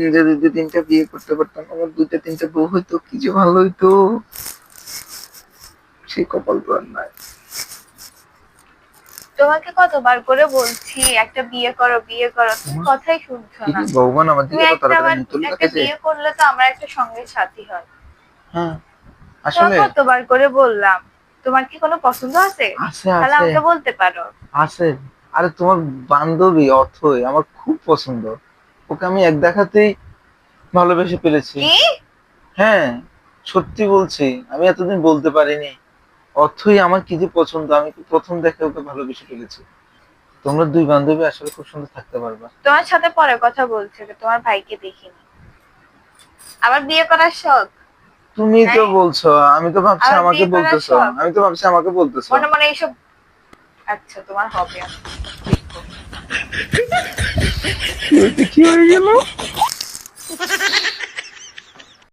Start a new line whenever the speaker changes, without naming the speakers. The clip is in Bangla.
যদি দু তিনটা বিয়ে করতে পারতাম। আমার দুইটা তিনটা বউ হইতো কি যে ভালো হইতো। সেই কপাল তো আর নাই।
তোমাকে কতবার করে বলছি একটা বিয়ে করো বিয়ে করো তুমি কথাই শুনছো না।
ভগবান আমার দিকে তাড়াতাড়ি
একটা বিয়ে করলে তো আমরা একটা সঙ্গের সাথী হয়।
হ্যাঁ আসলে
কতবার করে বললাম তোমার কি কোনো পছন্দ আছে?
আছে
তাহলে আমাকে বলতে পারো।
আছে। আরে তোমার বান্ধবী অথই আমার খুব পছন্দ। ওকে আমি এক দেখাতেই ভালোবেসে ফেলেছি। হ্যাঁ সত্যি বলছি আমি এতদিন বলতে পারিনি। অর্থই আমার কি যে পছন্দ আমি প্রথম দেখে ওকে ভালোবেসে ফেলেছি। তোমরা দুই বান্ধবী আসলে খুব সুন্দর থাকতে পারবা।
তোমার সাথে পরে কথা বলছে তোমার ভাইকে দেখিনি। আবার বিয়ে করার শখ?
তুমি তো
হ্যাঁ।
বলছো আমি তো ভাবছি আমাকে বলতেছো আমি তো ভাবছি আমাকে বলতেছো।
মনে মনে এইসব আচ্ছা তোমার হবে।
কি হয়ে গেল?